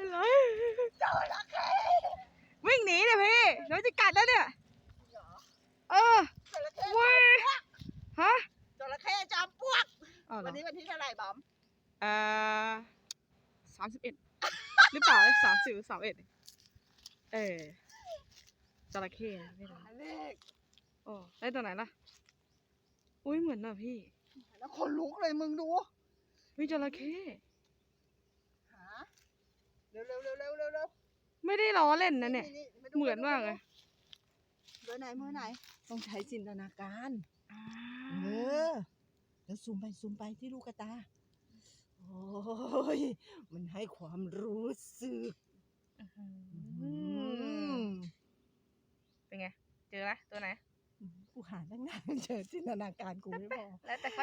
เป็นไรจระเข้วิ่งหนีเนี่ยพี่เดี๋ยวจะกัดแล้วเนี่ยเหรอเออจระเข้เว้ยฮะจระเข้จอมปลวกอ๋อเหรวัอนนี้วันที่เท่าไหร่บอมเอ่อสามสิบเอ็ดหรือเปล่าสามสิบสามเอ็ดเออจระเข้นะไม่รู้หาเลขโอ้ได้ตัวไหนล่ะอุ้ยเหมือนน่ะพี่แล้วคนลุกเลยมึงดูวิจระเข้ หาเร็วเร็วเร็วเร็วเร็วเร็ว ไม่ได้ล้อเล่นนะเนี่ยมาดูเหมือนมากเลยเบอร์ไหนเบอร์ไหนต้องใช้จินตนาการอ่าเออแล้วซูมไปซูมไปที่ลูกกระตา โอ้ย มันให้ความรู้สึกอื้อหือือมเป็นไง เจอไหมตัวไหน กูหาตั้งนานเจอจินตนาการกูไม่พอแล้วแต่เขา